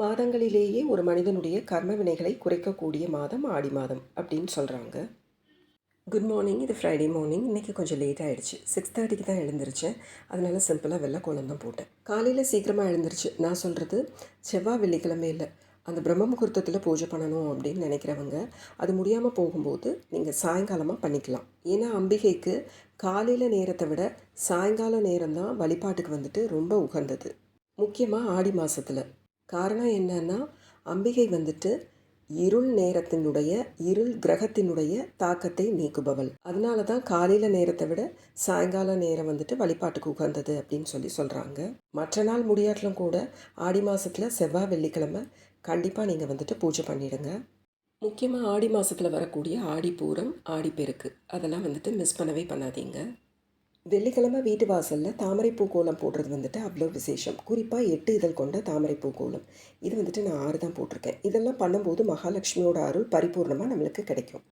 மாதங்களிலேயே ஒரு மனிதனுடைய கர்ம வினைகளை குறைக்கக்கூடிய மாதம் ஆடி மாதம் அப்படின்னு சொல்கிறாங்க குட் மார்னிங் இது ஃப்ரைடே மார்னிங் இன்றைக்கி கொஞ்சம் லேட் ஆகிடுச்சு சிக்ஸ் தேர்ட்டிக்கு தான் எழுந்திரிச்சேன். அதனால் சிம்பிளாக வெள்ளை கோலம் தான் போட்டேன். காலையில் சீக்கிரமாக எழுந்திரிச்சு. நான் சொல்கிறது செவ்வாய் வெள்ளிக்கிழமையில் அந்த பிரம்ம முகூர்த்தத்தில் பூஜை பண்ணணும் அப்படின்னு நினைக்கிறவங்க அது முடியாமல் போகும்போது நீங்கள் சாயங்காலமாக பண்ணிக்கலாம். ஏன்னா அம்பிகைக்கு காலையில் நேரத்தை விட சாயங்கால நேரம் தான் வழிபாட்டுக்கு வந்துட்டு ரொம்ப உகந்தது. முக்கியமாக ஆடி மாதத்தில் காரணம் என்னன்னா அம்பிகை வந்துட்டு இருள் நேரத்தினுடைய இருள் கிரகத்தினுடைய தாக்கத்தை நீக்குபவள். அதனால தான் காலையில் நேரத்தை விட சாயங்கால நேரம் வந்துட்டு வழிபாட்டுக்கு உகந்தது அப்படின்னு சொல்லி சொல்கிறாங்க மற்ற நாள் முடியாட்டிலும் கூட ஆடி மாதத்தில் செவ்வாய் வெள்ளிக்கிழமை கண்டிப்பாக நீங்கள் வந்துட்டு பூஜை பண்ணிடுங்க. முக்கியமாக ஆடி மாதத்தில் வரக்கூடிய ஆடிப்பூரம் ஆடிப்பெருக்கு அதெல்லாம் வந்துட்டு மிஸ் பண்ணவே பண்ணாதீங்க. வெள்ளிக்கிழமை வீட்டு வாசலில் தாமரைப்பூ கோலம் போடுறது வந்துட்டு அவ்வளோ விசேஷம். குறிப்பாக எட்டு இதழ் கொண்ட தாமரைப்பூ கோலம். இது வந்துட்டு நான் ஆறு தான் போட்டிருக்கேன். இதெல்லாம் பண்ணும்போது மகாலட்சுமியோட அருள் பரிபூர்ணமாக நம்மளுக்கு கிடைக்கும்.